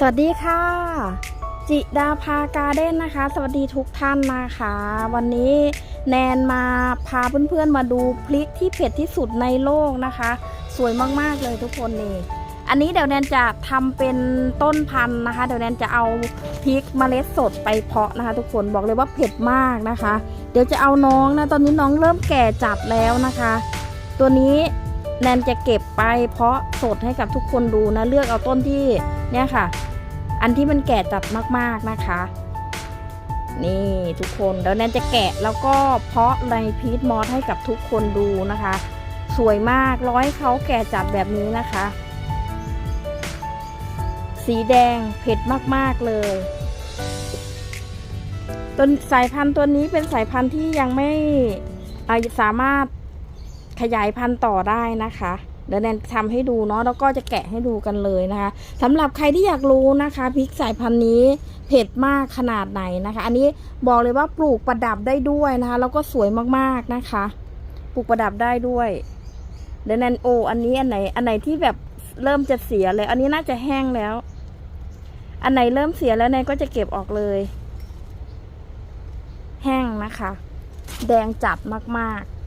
สวัสดีค่ะ จิดาภาการเด้นนะคะ สวัสดีทุกท่านนะคะ วันนี้แนนมาพาเพื่อนๆมาดูพริกที่เผ็ดที่สุดในโลกนะคะ สวยมากๆเลยทุกคนนี่อันนี้เดี๋ยวแนนจะทำเป็นต้นพันธุ์นะคะ เดี๋ยวแนนจะเอาพริกเมล็ดสดไปเพาะนะคะ ทุกคนบอกเลยว่าเผ็ดมากนะคะ เดี๋ยวจะเอาน้องนะตอนนี้น้องเริ่มแก่จัดแล้วนะคะ ตัวนี้แนนจะเก็บไปเพาะสดให้กับทุกคนดูนะเลือกเอาต้นที่เนี่ยค่ะ อันที่มันแก่จัดมากๆนะคะ นี่ทุกคนเดี๋ยวแนนจะแกะแล้วก็เพาะในพีทมอสให้กับทุกคนดูนะคะ สวยมากร้อยเขาแก่จัดแบบนี้นะคะ สีแดงเผ็ดมากๆเลยตัวสายพันธุ์ตัวนี้เป็นสายพันธุ์ที่ยังไม่สามารถขยายพันธุ์ต่อได้นะคะ เดี๋ยวแนนทำให้ดูเนาะแล้วก็จะแกะให้ดูกันเลยนะคะสำหรับใครที่อยากรู้นะคะพริกสายพันธุ์นี้เผ็ดมากขนาดไหนนะคะ อันนี้บอกเลยว่าปลูกประดับได้ด้วยนะคะ แล้วก็สวยมากๆนะคะ ปลูกประดับได้ด้วย เดี๋ยวแนนโอ อันนี้อันไหน อันไหนที่แบบเริ่มจะเสียเลย อันนี้น่าจะแห้งแล้ว อันไหนเริ่มเสียแล้วแนนก็จะเก็บออกเลย แห้งนะคะ แดงจัดมากๆ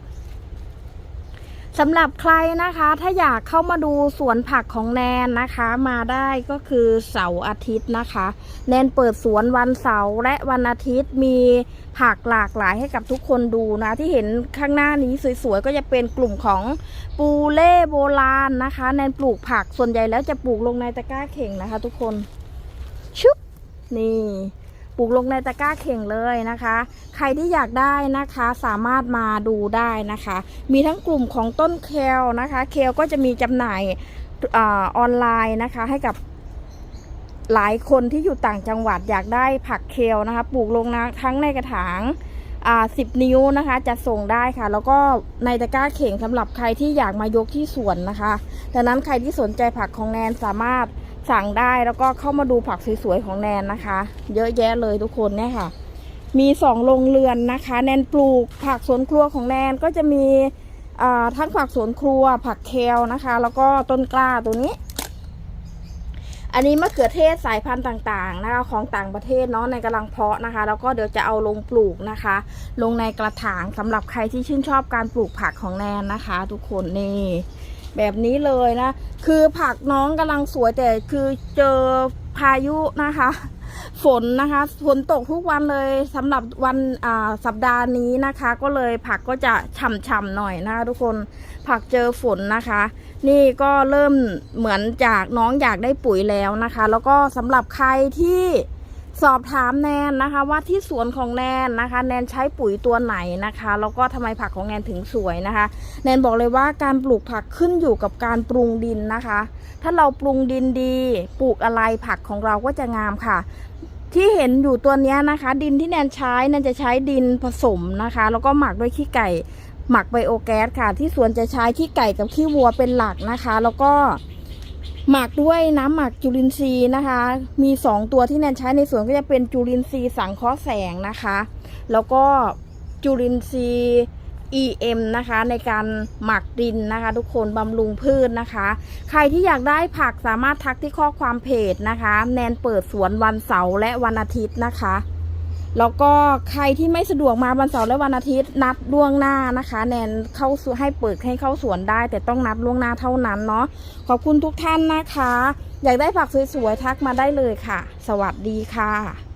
สำหรับใครนะคะถ้าอยากเข้ามาดูสวนผักของแนนนะคะ มาได้ก็คือเสาร์อาทิตย์นะคะ แนนเปิดสวนวันเสาร์และวันอาทิตย์มีผักหลากหลายให้กับทุกคนดูนะ ที่เห็นข้างหน้านี้สวยๆ ก็จะเป็นกลุ่มของปูเล่โบราณนะคะ แนนปลูกผักส่วนใหญ่แล้วจะปลูกลงในตะกร้าเข่งนะคะ ทุกคนชุบนี่ ปลูกลงในตะกร้าเข่งเลยนะคะ ใครที่อยากได้นะคะสามารถมาดูได้นะคะ มีทั้งกลุ่มของต้นเคลนะคะ เคลก็จะมีจำหน่ายอออนไลน์นะคะให้กับหลายคนที่อยู่ต่างจังหวัดอยากได้ผักเคลนะคะ ปลูกลงนะทั้งในกระถางสิบนิ้วนะคะจะส่งได้ค่ะ แล้วก็ในตะกร้าเข่งสำหรับใครที่อยากมายกที่สวนนะคะดังนั้นใครที่สนใจผักของแนนสามารถ สั่งได้แล้วก็เข้ามาดูผักสวยๆของแนนนะคะ เยอะแยะเลยทุกคนเนี่ยค่ะ มีสองโรงเรือนนะคะ แนนปลูกผักสวนครัวของแนนก็จะมีทั้งผักสวนครัว ผักเคลนะคะ แล้วก็ต้นกล้าตัวนี้ อันนี้มะเขือเทศสายพันธุ์ต่างๆนะคะของต่างประเทศเนาะในกำลังเพาะนะคะ แล้วก็เดี๋ยวจะเอาลงปลูกนะคะ ลงในกระถางสำหรับใครที่ชื่นชอบการปลูกผักของแนนนะคะ ทุกคนนี่ แบบนี้เลยนะ คือผักน้องกำลังสวยแต่คือเจอพายุนะคะ ฝนนะคะฝนตกทุกวันเลยสำหรับวันอ่าสัปดาห์นี้นะคะ ก็เลยผักก็จะฉ่ำๆหน่อยนะคะทุกคนผักเจอฝนนะคะ นี่ก็เริ่มเหมือนจากน้องอยากได้ปุ๋ยแล้วนะคะ แล้วก็สำหรับใครที่ สอบถามแนนนะคะว่าที่สวนของแนนนะคะ แนนใช้ปุ๋ยตัวไหนนะคะแล้วก็ทำไมผักของแนนถึงสวยนะคะ แนนบอกเลยว่าการปลูกผักขึ้นอยู่กับการปรุงดินนะคะ ถ้าเราปรุงดินดีปลูกอะไรผักของเราก็จะงามค่ะ ที่เห็นอยู่ตัวเนี้ยนะคะ ดินที่แนนใช้แนนจะใช้ดินผสมนะคะ แล้วก็หมักด้วยขี้ไก่ หมักไบโอแก๊สค่ะ ที่สวนจะใช้ขี้ไก่กับขี้วัวเป็นหลักนะคะ แล้วก็ หมักด้วยน้ำหมักจุลินทรีย์นะคะ มีสองตัวที่แนนใช้ในสวนก็จะเป็นจุลินทรีย์สังเคราะห์แสงนะคะ แล้วก็จุลินทรีย์ EM นะคะในการหมักดินนะคะ ทุกคนบำรุงพืชนะคะ ใครที่อยากได้ผักสามารถทักที่ข้อความเพจนะคะ แนนเปิดสวนวันเสาร์และวันอาทิตย์นะคะ แล้วก็ใครที่ไม่สะดวกมาวันเสาร์และวันอาทิตย์นัดล่วงหน้านะคะ แนนเข้าสู่ให้เปิดให้เข้าสวนได้ แต่ต้องนัดล่วงหน้าเท่านั้นเนาะขอบคุณทุกท่านนะคะ อยากได้ผักสวยๆทักมาได้เลยค่ะ สวัสดีค่ะ